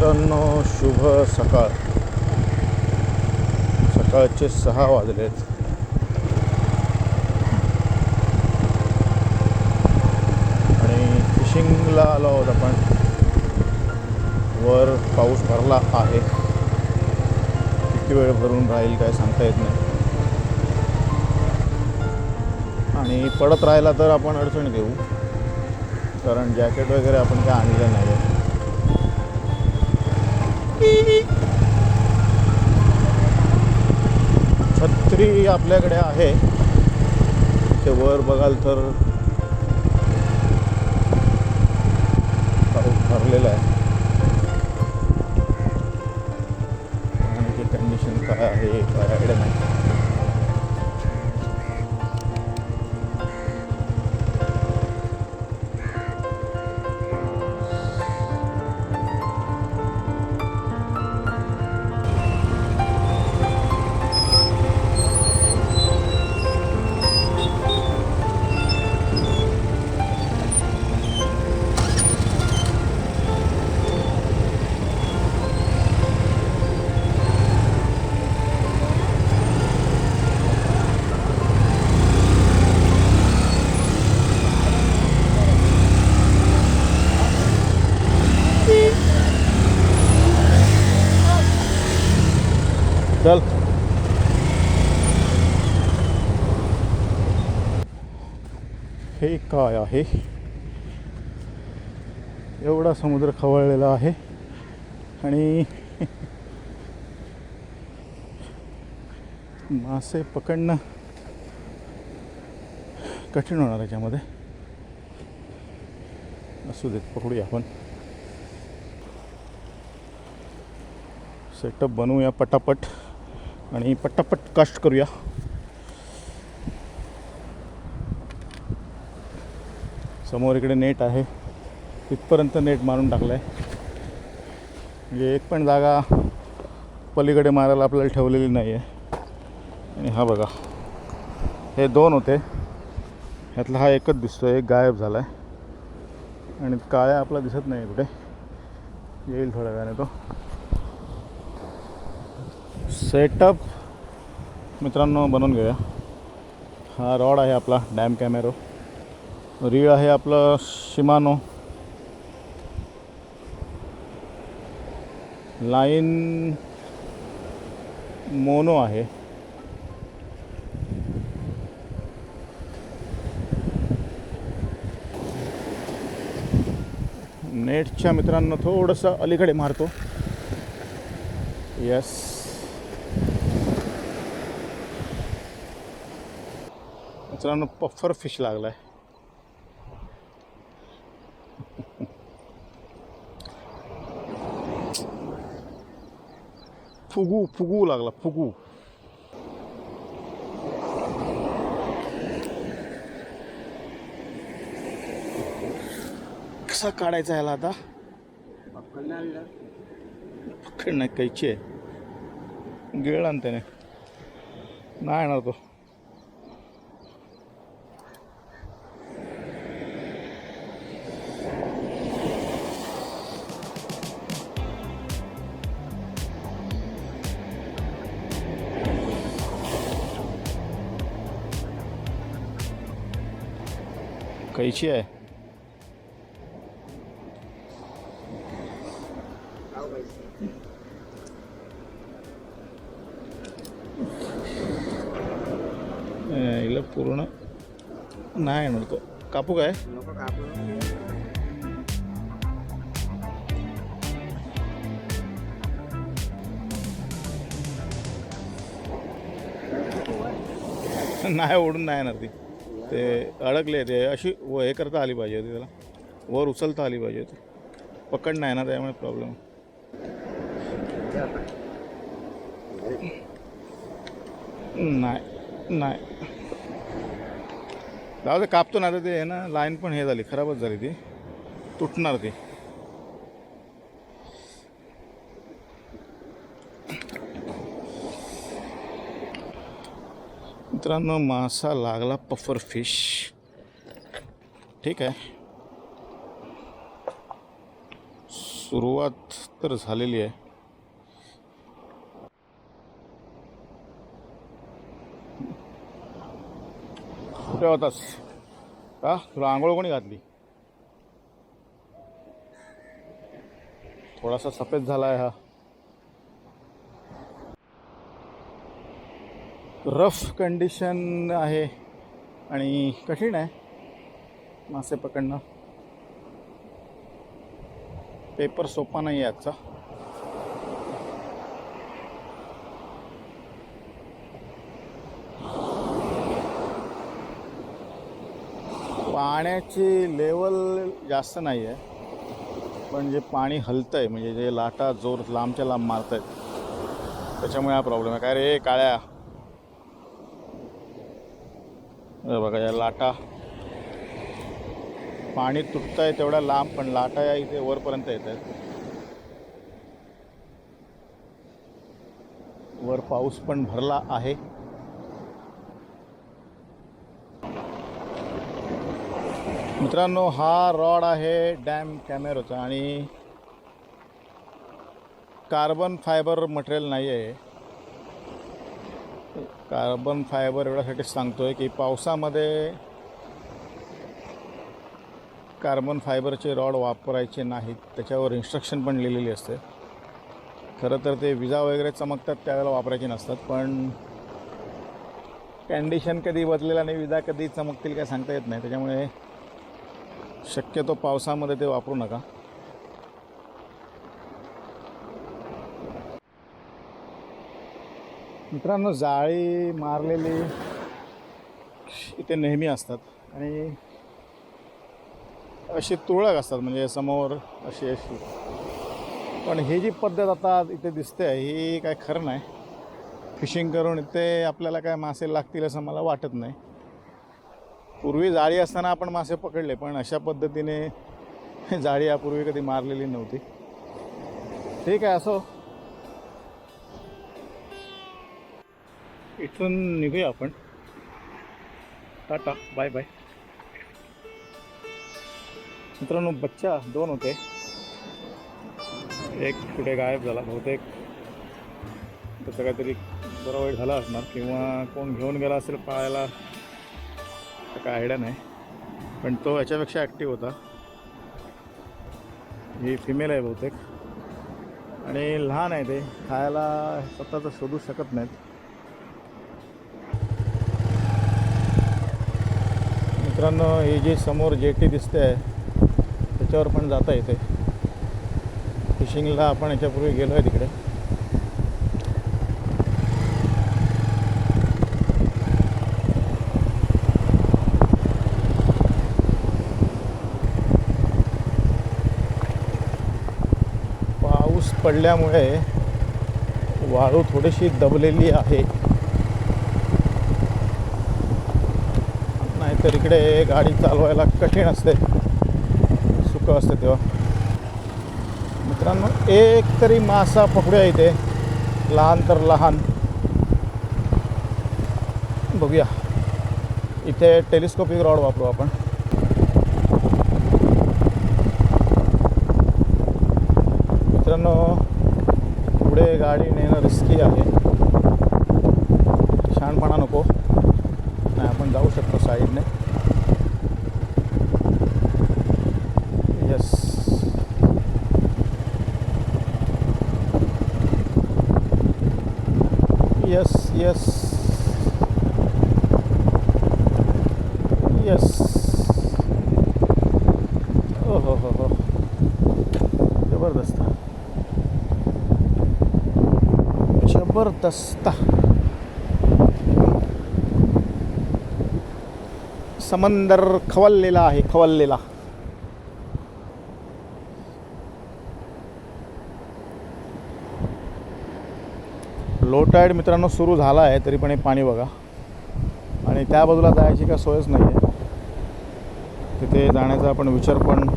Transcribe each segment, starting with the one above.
मित्रांनो शुभ सकाळ. सकाळचे सहा वाजलेत. आणि फिशिंगला आलो आहोत आपण. वर पाऊस भरला आहे. किती वेळ भरून राहील काय सांगता येत नाही. आणि पडत राहिला तर आपण अडचण घेऊ. कारण जॅकेट वगैरे आपण काय आणलं नाही आहे छत्री आपल्याकडे आहे. ते वर बघाल तर ठरलेलं आहे. काय आहे? एवढा समुद्र खवळलेला आहे. आणि मासे पकडणं कठीण होणार याच्यामध्ये. असू देत पकडूया आपण. सेटअप बनवूया पटापट. आणि पटापट कास्ट करूया. समोर इकडे नेट आहे. तिथपर्यंत नेट मारून टाकलं आहे म्हणजे एक पण जागा पलीकडे मारायला आपल्याला ठेवलेली नाही आहे आणि हा बघा. हे दोन होते. ह्यातला हा एकच दिसतो एक गायब झाला आहे आणि काळ्या आपला दिसत नाही कुठे. येईल थोड्या वेळाने तो. सेटअप मित्रांनो बनवून घेऊया. हा रॉड आहे आपला. डॅम कॅमेरो रीळ आहे आपलं शिमानो लाईन मोनो आहे. नेटच्या मित्रांनो थोडंसं अलीकडे मारतो. येस मित्रांनो पफ्फर फिश लागला आहे फुगू फुगू लागला फुगू. कसा काढायचा ह्याला आता? पकड नाही कैची आहे. गिळ त्याने. नाही येणार तो. कैची आहे हिला पूर्ण नाही येणार तो कापू काय नाही ओढून नाही येणार ती ते अडकले ते अशी व हे करता आली पाहिजे होती त्याला. वर उचलता आली पाहिजे होती. पकड नाही ना त्यामुळे प्रॉब्लेम नाही नाही. जाऊ कापतो ना आता ते आहे ना लाईन पण हे झाली खराबच झाली ती. तुटणार ती. मित्रांनो मासा लागला पफर फिश ठीक आहे. सुरुवात तर झालेली आहे. कुठे होतास? का? तुला आंघोळ कोणी घातली? थोडासा सफेद झाला आहे हा. रफ कंडिशन आहे आणि कठीण आहे. मासे पकडणं. पेपर सोपा नाही आहे आजचा. पाण्याची लेवल जास्त नाही आहे पण जे पाणी हलतं आहे म्हणजे जे लाटा जोर लांबच्या लांब मारत आहेत त्याच्यामुळे हा प्रॉब्लेम आहे. काय रे काळ्या हे बघा या लाटा. पाणी तुटतं आहे तेवढ्या लांब पण लाटा या इथे वरपर्यंत येत आहेत. वर पाऊस पण भरला आहे. मित्रांनो हा रॉड आहे डॅम कॅमेरोचा आणि कार्बन फायबर मटेरियल नाही आहे कार्बन फायबर एवढ्यासाठी सांगतोय की पावसामध्ये कार्बन फायबरचे रॉड वापरायचे नाहीत त्याच्यावर इन्स्ट्रक्शन पण लिहिलेली असते. खरं तर ते विजा वगैरे चमकतात त्यावेळेला वापरायचे नसतात पण कंडिशन कधी बदलेल आणि विजा कधी चमकतील काय सांगता येत नाही त्याच्यामुळे शक्यतो पावसामध्ये ते वापरू नका. मित्रांनो जाळी मारलेली इथे नेहमी असतात आणि अशी तुळक असतात म्हणजे समोर अशी अशी. पण ही जी पद्धत आता इथे दिसते ही काय खरं नाही. फिशिंग करून इथे आपल्याला काय मासे लागतील असं मला वाटत नाही. पूर्वी जाळी असताना आपण मासे पकडले पण अशा पद्धतीने जाळी यापूर्वी कधी मारलेली नव्हती. ठीक आहे असो. इथून निघूया आपण. Ta-ta bye bye. मित्रांनो बच्चा दोन होते. एक कुठे गायब झाला बहुतेक. त्याचं काहीतरी बरं वाईट झाला असणार किंवा कोण घेऊन गेला असेल पाळायला तर काय आयडिया नाही. पण तो याच्यापेक्षा ॲक्टिव्ह होता. ही फिमेल आहे बहुतेक. आणि लहान आहे ते. खायला स्वतःचं शोधू शकत नाहीत. मित्रांनो हे जे समोर जेटी दिसते आहे त्याच्यावर पण जाता येते फिशिंगला आपण याच्यापूर्वी गेलो आहे तिकडे. पाऊस पडल्यामुळे वाळू थोडीशी दबलेली आहे. तर इकडे गाडी चालवायला कठीण असते. सुकं असते तेव्हा. मित्रांनो एक तरी मासा पकडूया इथे. लहान तर लहान. बघूया. इथे टेलिस्कोपिक रॉड वापरू आपण. मित्रांनो पुढे गाडी नेणं रिस्की आहे. शहाणपणा नको. नाही आपण जाऊ शकतो साईडने यस यस यस यस ओ हो हो हो जबरदस्त जबरदस्त. समंदर खवललेला आहे खवललेला. लो टाईड मित्रांनो सुरू झाला आहे तरी पण हे पाणी बघा. आणि त्या बाजूला जायची काय सोयच नाही आहे तिथे जाण्याचा आपण विचार पण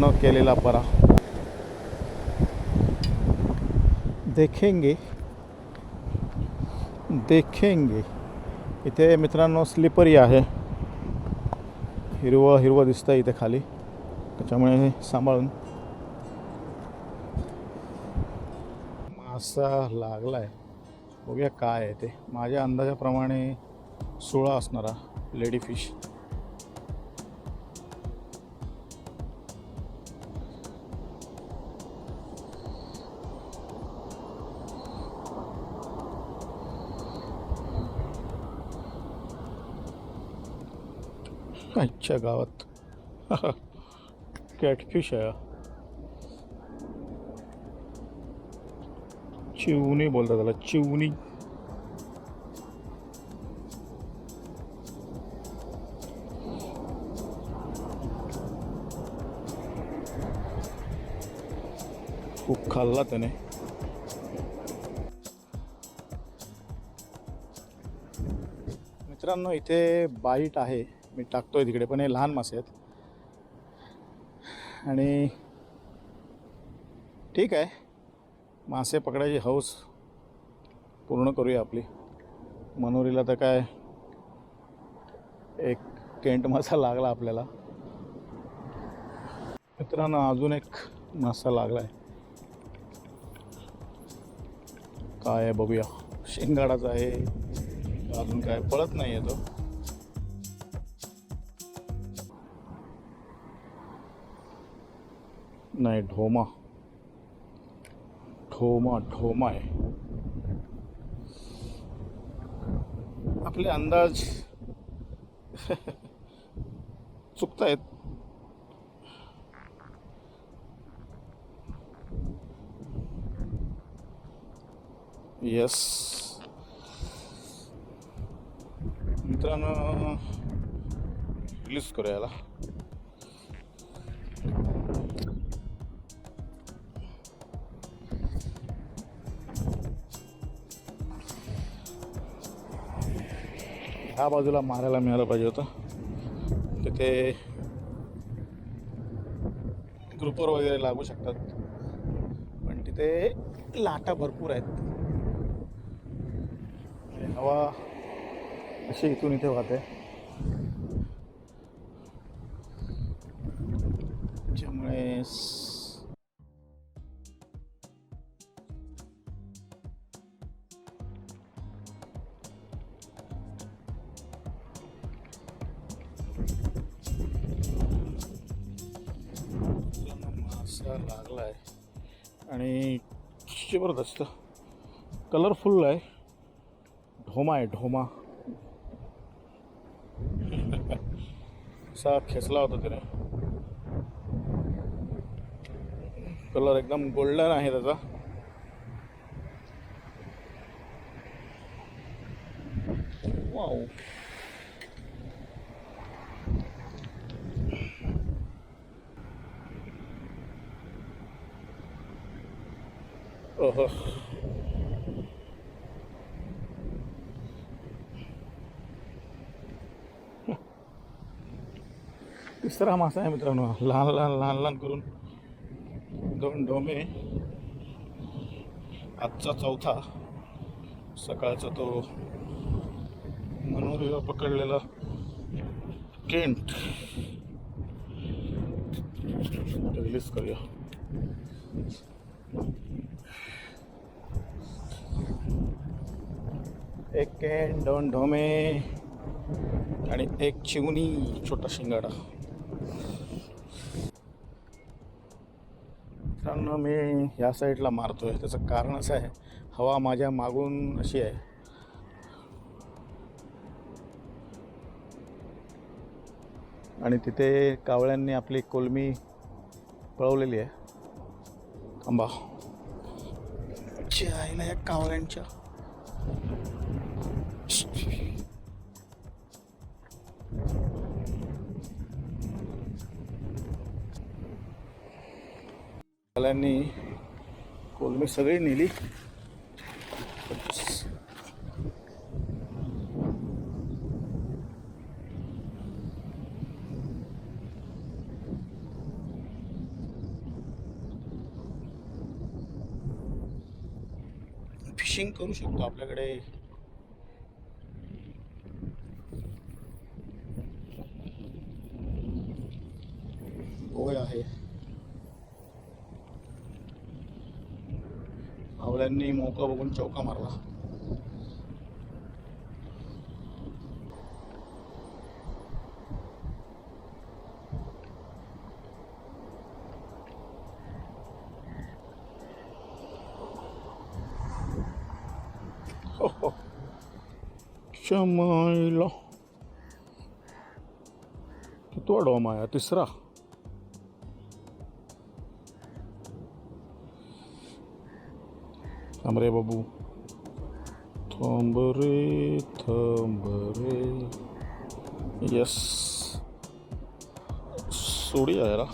न केलेला परा. देखेंगे। देखेंगे। इथे मित्रांनो स्लिपरी आहे. हिरवं हिरवं दिसतं इथे खाली. त्याच्यामुळे सांभाळून. मासा लागला आहे बघूया काय आहे ते. माझ्या अंदाजाप्रमाणे सोळा असणारा लेडी फिश आमच्या गावात. कॅटफिश आहे. चिवणी बोलतात त्याला चिवणी. खूप खाल्ला त्याने. मित्रांनो इथे बाईट आहे. मी टाकतोय तिकडे पण हे लहान मासे आहेत. आणि ठीक आहे. मासे पकडायची हौस पूर्ण करूया आपली. मनोरीला तर काय एक केंट मासा लागला आपल्याला. मित्रांनो अजून एक मासा लागला आहे काय आहे बघूया. शेंगाडाचा आहे. अजून काय पळत नाही आहे तो. नाही ढोमा ठोमा ढोमा आहे आपले अंदाज चुकतायत. येस मित्रांनो रिलीज करूया ह्या बाजूला मारायला मिळालं पाहिजे होतं. तिथे ग्रुपर वगैरे लागू शकतात. पण तिथे लाटा भरपूर आहेत. हवा अशी इथून इथे वाहते. त्याच्यामुळे कलरफुल आहे. ढोमा आहे ढोमा. असा खेचला होता त्याने कलर एकदम गोल्डन आहे त्याचा. वाव. ओहो. तिसरा मासा आहे मित्रांनो. लहान लहान लहान लहान करून दोन डोमे. आजचा चौथा. सकाळचा तो मनोरीला पकडलेला केंट. रिलीज करूया. एक केंट दोन ढोमे आणि एक चिवणी छोटा शिंगाडा. मित्रांनो मी या साईडला आहे त्याचं कारण असं आहे हवा माझ्या मागून अशी आहे. आणि तिथे कावळ्यांनी आपली कोलमी पळवलेली आहे. थांबा. आहे आईला या कावळ्यांच्या. कावळ्यांनी कोलमी सगळी नेली. फिशिंग करू शकतो आपल्याकडे होय आहे आवळ्यांनी मोका बघून चौका मारला हो, हो. शमायला कितवा डॉम आहे तिसरा थांब रे बाबू. थांब रे थांब रे यस सोड़ी आएगा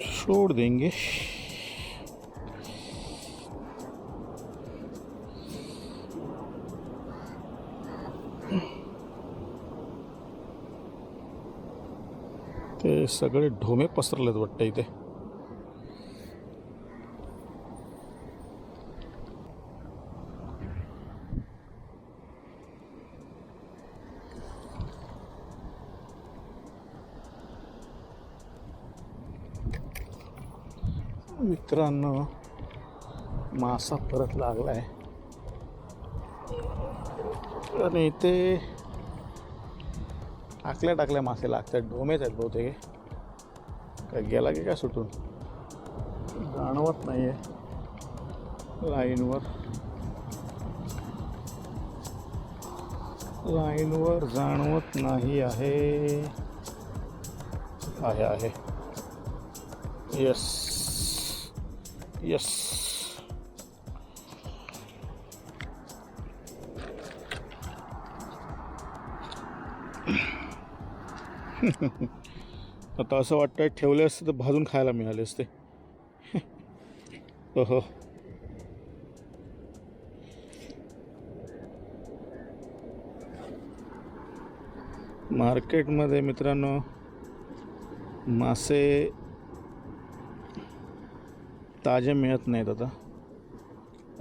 छोड़ देंगे. ते सगळे ढोमे पसरलेत वाटतं इथे. मित्रांनो मासा परत लागलाय. आणि इथे टाकल्या टाकल्या मासे लागतात. डोमेच आहेत बहुतेक. काय गेला की काय सुटून? जाणवत नाही आहे लाईनवर. लाईनवर जाणवत नाही आहे. आहे आहे. येस येस आता असं वाटतं ठेवले असते तर भाजून खायला मिळाले असते. हो मार्केटमध्ये मित्रांनो मासे ताजे मिळत नाहीत आता.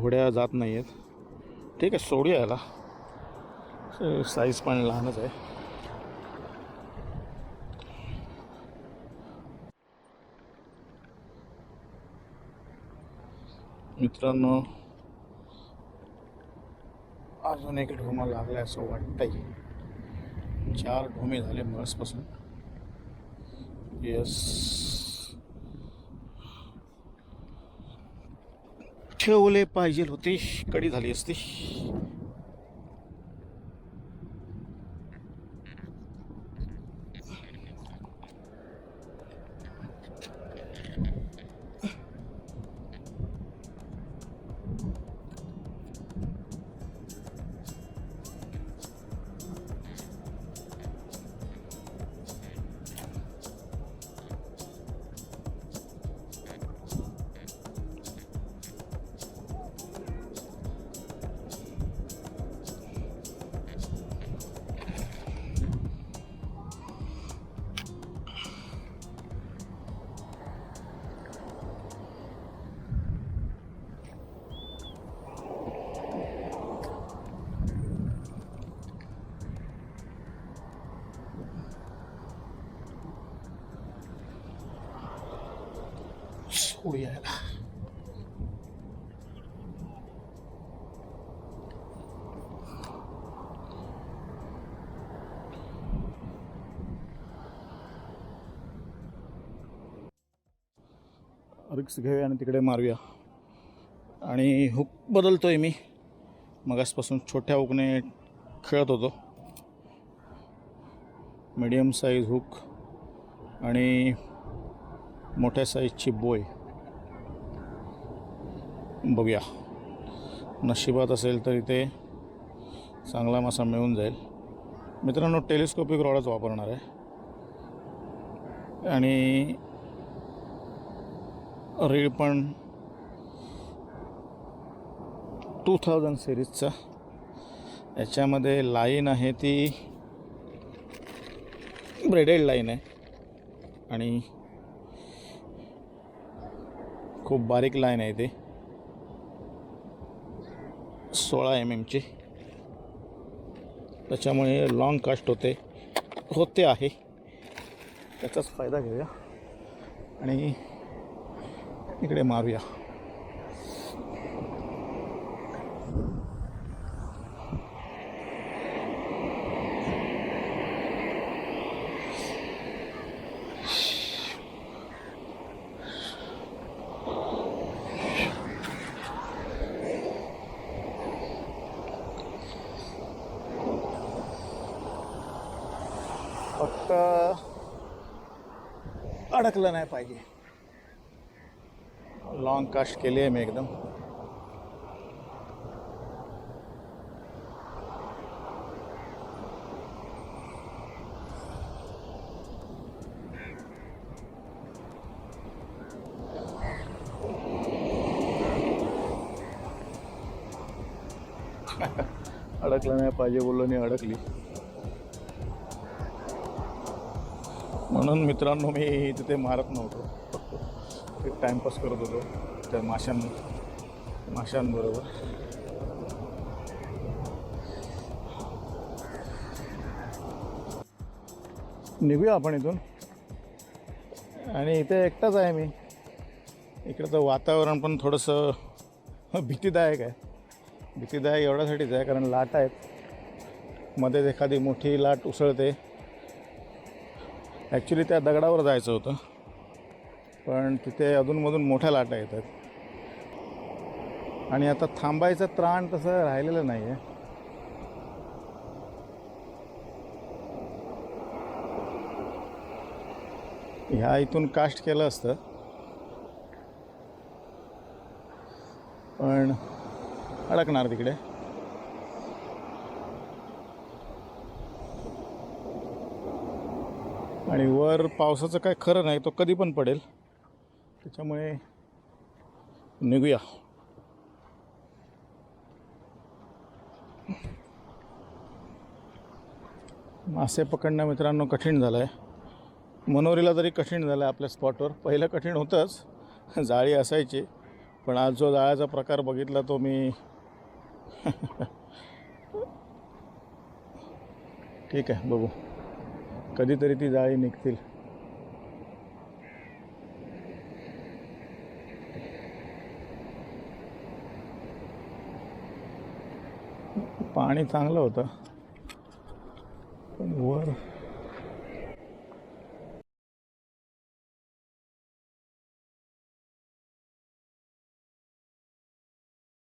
होड्या जात नाही आहेत ठीक आहे सोडूया याला. साईज पण लहानच आहे. मित्रांनो अजून एक ढोमा लागला असं वाटतंय. चार ढोमे झाले मळसपासून. यस ठेवले पाहिजे होते कडी झाली असती. सोडूया यायला रिक्स घेऊया आणि तिकडे मारूया. आणि हुक बदलतोय मी. मगासपासून छोट्या हुकने खेळत होतो. मीडियम साईज हुक आणि मोठ्या साईजची बोय. बघूया. नशिबात असेल तर इथे चांगला मासा मिळून जाईल. मित्रांनो टेलिस्कोपिक रॉडच वापरणार आहे. आणि रीळ पण टू थाउजंड सिरीजचा याच्यामध्ये लाईन आहे ती ब्रेडेड लाईन आहे. आणि खूप बारीक लाईन आहे ती. सोळा एम एमचे त्याच्यामुळे लॉंग कास्ट होते. होते आहे. त्याचाच फायदा घेऊया. आणि इकडे मारूया फक्त अडकलं नाही पाहिजे. लॉंग कास्ट केली आहे मी एकदम. अडकलं नाही पाहिजे बोललो नाही अडकली. म्हणून मित्रांनो मी तिथे मारत नव्हतो. एक टाईमपास करत होतो. त्या माशां माशांबरोबर निघूया आपण इथून. आणि इथे एकटाच आहे मी. इकडचं वातावरण पण थोडंसं भीतीदायक आहे. भीतीदायक एवढ्यासाठीच आहे कारण लाट आहेत. मध्येच एखादी मोठी लाट उसळते. ॲक्च्युली त्या दगडावर जायचं होतं. पण तिथे अधूनमधून मोठ्या लाटा येतात. आणि आता थांबायचं त्राण तसं राहिलेलं नाही आहे ह्या इथून कास्ट केलं असतं. पण अडकणार तिकडे. आणि वर पावसाचं काय खरं नाही तो कधी पण पडेल. त्याच्यामुळे निघूया. मासे पकडणं मित्रांनो कठीण झालं आहे मनोरीला तरी कठीण झालं आहे आपल्या स्पॉटवर पहिलं कठीण होतंच जाळी असायची पण आज जो जाळ्याचा प्रकार बघितला तो मी ठीक आहे बघू. कधीतरी ती जाळी निघतील. पाणी चांगलं होतं. पण वर